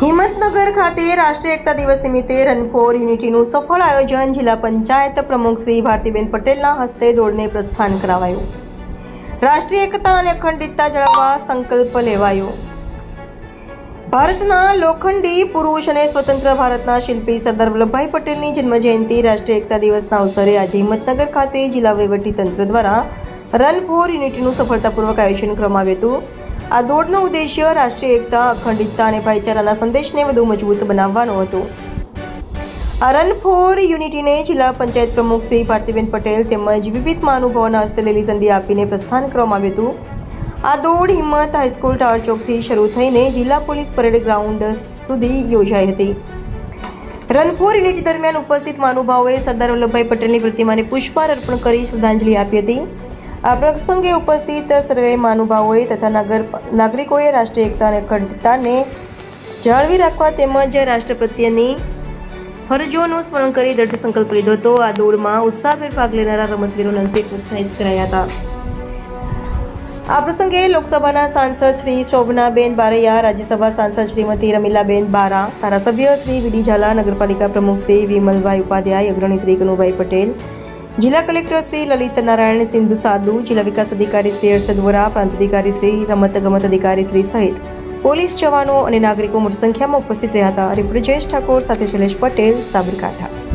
હિંમતનગર ખાતે રાષ્ટ્રીય એકતા દિવસ નિમિત્તે રન ફોર યુનિટીનું સફળ આયોજન જિલ્લા પંચાયત પ્રમુખ શ્રી ભારતીબેન પટેલના હસ્તે દોડને પ્રસ્થાન કરાવાયું. રાષ્ટ્રીય એકતા અને અખંડિતતા જાળવવા સંકલ્પ લેવાયો. ભારતના લોખંડી પુરુષ અને સ્વતંત્ર ભારતના શિલ્પી સરદાર વલ્લભભાઈ પટેલની જન્મજયંતિ રાષ્ટ્રીય એકતા દિવસના અવસરે આજે હિંમતનગર ખાતે જિલ્લા તંત્ર દ્વારા રન ફોર યુનિટીનું સફળતાપૂર્વક આયોજન કરવામાં આવ્યું હતું. આ દોડનો ઉદ્દેશ્ય રાષ્ટ્રીય એકતા, અખંડિતતા અને ભાઈચારાના સંદેશને વધુ મજબૂત બનાવવાનો હતો. આ રન ફોર યુનિટીને જિલ્લા પંચાયત પ્રમુખ શ્રી ભારતીબેન પટેલ તેમજ વિવિધ મહાનુભાવોના હસ્તે લીલી ઝંડી આપીને પ્રસ્થાન કરવામાં આવ્યું હતું. આ દોડ હિંમત હાઈસ્કૂલ ટાવર ચોકથી શરૂ થઈને જિલ્લા પોલીસ પરેડ ગ્રાઉન્ડ સુધી યોજાઈ હતી. રન ફોર યુનિટી દરમિયાન ઉપસ્થિત મહાનુભાવોએ સરદાર વલ્લભભાઈ પટેલની પ્રતિમાને પુષ્પાર અર્પણ કરી શ્રદ્ધાંજલિ આપી હતી. આ પ્રસંગે ઉપસ્થિત સર્વે મહાનુભાવોએ તથા નગર નાગરિકોએ રાષ્ટ્રીય એકતા અને અખંડતાને જાળવી રાખવા તેમજ રાષ્ટ્ર પ્રત્યેની ફરજોનું સ્મરણ કરી દ્રઢ સંકલ્પ લીધો હતો. આ દોડમાં ઉત્સાહભેર ભાગ લેનારા રમતવીરોને અંતે પ્રોત્સાહિત કરાયા હતા. આ પ્રસંગે લોકસભાના સાંસદ શ્રી શોભનાબેન બારૈયા, રાજ્યસભા સાંસદ શ્રીમતી રમીલાબેન બારા, ધારાસભ્ય શ્રી વીડી ઝાલા, નગરપાલિકા પ્રમુખ શ્રી વિમલભાઈ ઉપાધ્યાય, અગ્રણી શ્રી કનુભાઈ પટેલ જિલ્લા કલેક્ટર શ્રી લલિત નારાયણ, સિંધુ સાધુ, જિલ્લા વિકાસ અધિકારી શ્રી હર્ષદ વોરા, પ્રાંત અધિકારી શ્રી રમત ગમત અધિકારી શ્રી સહિત પોલીસ જવાનો અને નાગરિકો મોટી સંખ્યામાં ઉપસ્થિત રહ્યા હતા. રિપોર્ટર જયેશ ઠાકોર સાથે શૈલેષ પટેલ, સાબરકાંઠા.